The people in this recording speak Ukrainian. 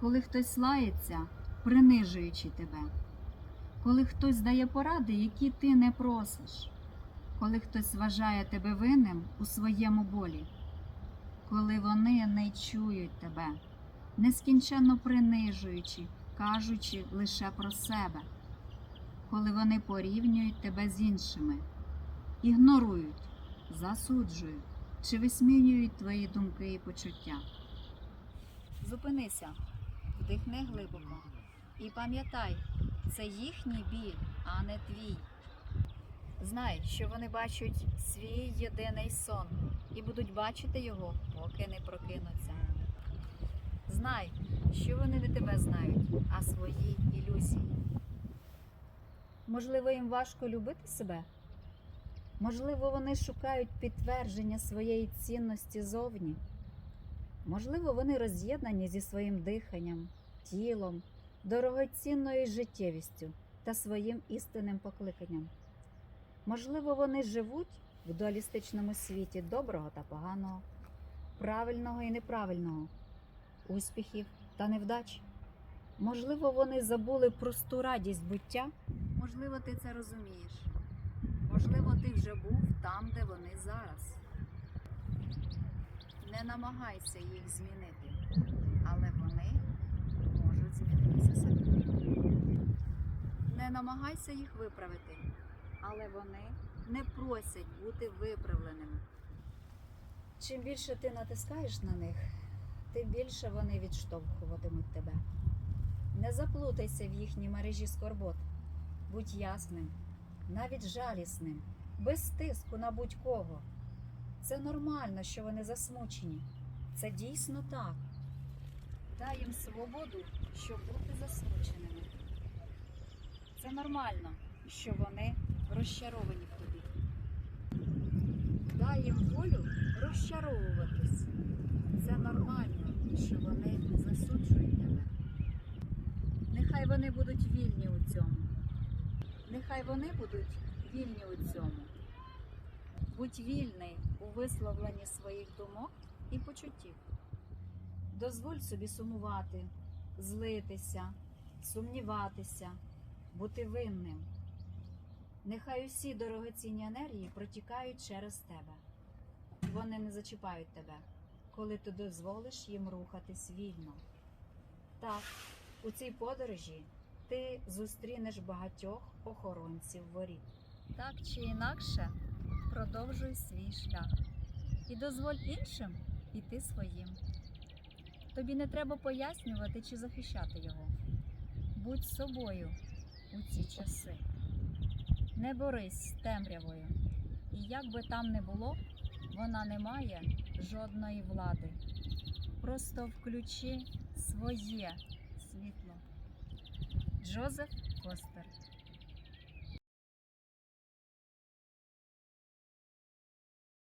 коли хтось лається, принижуючи тебе, коли хтось дає поради, які ти не просиш, коли хтось вважає тебе винним у своєму болі, коли вони не чують тебе, нескінченно принижуючи, кажучи лише про себе, коли вони порівнюють тебе з іншими, ігнорують, засуджують чи висміюють твої думки і почуття. Зупинися, вдихни глибоко і пам'ятай, це їхній біль, а не твій. Знай, що вони бачать свій єдиний сон і будуть бачити його, поки не прокинуться. Знай, що вони не тебе знають, а свої ілюзії. Можливо, їм важко любити себе? Можливо, вони шукають підтвердження своєї цінності зовні. Можливо, вони роз'єднані зі своїм диханням, тілом, дорогоцінною життєвістю та своїм істинним покликанням. Можливо, вони живуть в дуалістичному світі доброго та поганого, правильного і неправильного, успіхів та невдач. Можливо, вони забули просту радість буття. Можливо, ти це розумієш. Можливо, ти вже був там, де вони зараз. Не намагайся їх змінити, але вони можуть змінитися. Не намагайся їх виправити, але вони не просять бути виправленими. Чим більше ти натискаєш на них, тим більше вони відштовхуватимуть тебе. Не заплутайся в їхній мережі скорбот. Будь ясним, навіть жалісним, без тиску на будь-кого. Це нормально, що вони засмучені. Це дійсно так. Дай їм свободу, щоб бути засмученими. Це нормально, що вони розчаровані в тобі. Дай їм волю розчаровуватись. Це нормально, що вони засуджують тебе. Нехай вони будуть вільні у цьому. Нехай вони будуть вільні у цьому. Будь вільний у висловленні своїх думок і почуттів. Дозволь собі сумувати, злитися, сумніватися, бути винним. Нехай усі дорогоцінні енергії протікають через тебе. Вони не зачіпають тебе, коли ти дозволиш їм рухатись вільно. Так, у цій подорожі ти зустрінеш багатьох охоронців воріт. Так чи інакше, продовжуй свій шлях і дозволь іншим іти своїм. Тобі не треба пояснювати чи захищати його. Будь собою у ці часи. Не борись з темрявою. І як би там не було, вона не має жодної влади. Просто включи своє світло. Джозеф Костер